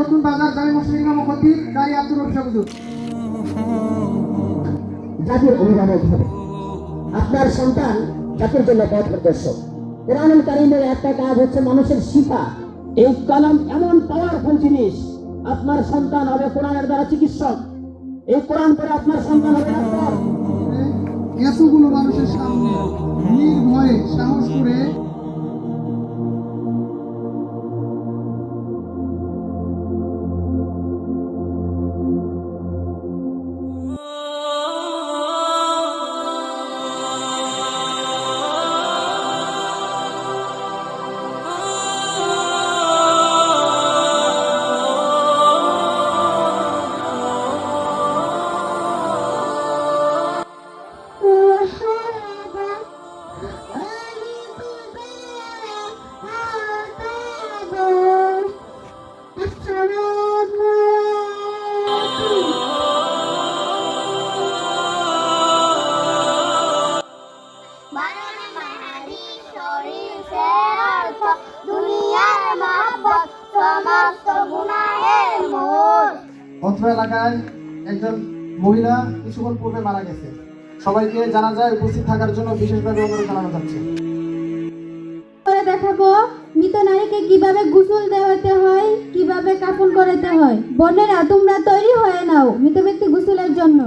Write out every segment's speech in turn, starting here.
নতুন বাজার রব সাহুদুর জাতির অভিভাবক হবে আপনার সন্তান জাতির জন্য পথ প্রদর্শক কোরআনুল কারিমের একটা কাজ হচ্ছে মানুষের শিফা এই কালাম এমন পাওয়ারফুল জিনিস আপনার সন্তান হবে কোরআনের দ্বারা চিকিৎসক। এই কোরআন পরে আপনার সন্তান হবে এতগুলো মানুষের সামনে নির্ভয়ে সাহস করে সমস্ত গুনাহের মূল অত্র এলাকায় একজন মহিলা কিছুক্ষণ পূর্বে মারা গেছে। সবাইকে জানা যায় উপস্থিত থাকার জন্য বিশেষভাবে অনুরোধ জানানো যাচ্ছে। দেখাবো মৃত নারীকে কীভাবে গোসল দেওয়াতে হয় কীভাবে কাফন করাতে হয়। বোনেরা তোমরা তৈরি হয়ে নাও মৃত ব্যক্তি গোসলের জন্য।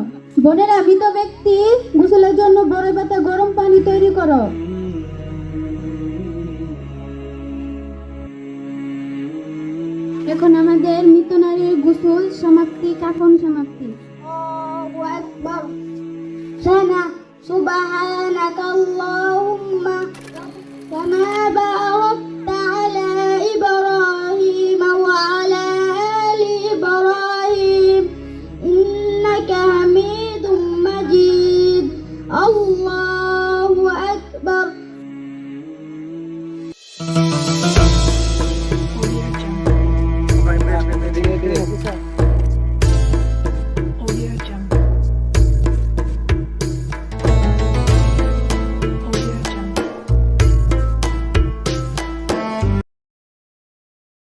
বোনেরা মৃত ব্যক্তি গোসলের জন্য বড় পাতা গরম পানি তৈরি করো। এখন আমাদের মৃত নারীর গোসল সমাপ্তি কাফন সমাপ্তি সানা سبحانك اللهم كما باركت على إبراهيم وعلى آل إبراهيم إنك